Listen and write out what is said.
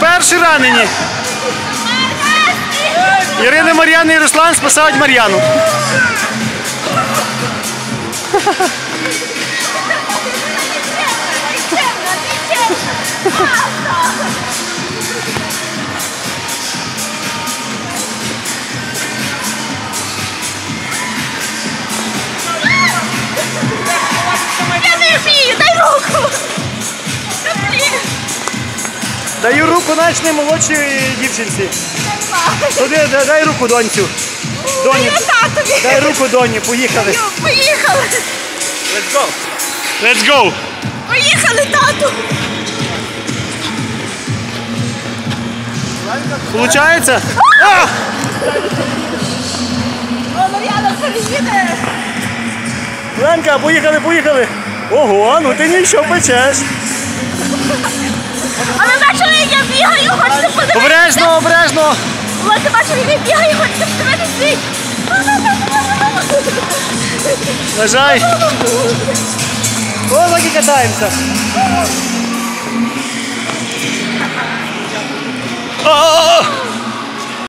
перші ранені. Ірина, Мар'яна і Руслан спасають Мар'яну. Даю руку нашій молодшій дівчинці. Туди, дай, дай руку доньцю. Доні, дай руку доні, поїхали. Поїхали. Let's go. Let's go. Поїхали, тату. Получається? А! О, Мар'яна переїде. Ленка, поїхали, поїхали. Ого, ну ти нічого печеш. Обережно. Ось ти бачили, як я бігаю, хочете подивитися? Лежай. О, так і катаємося.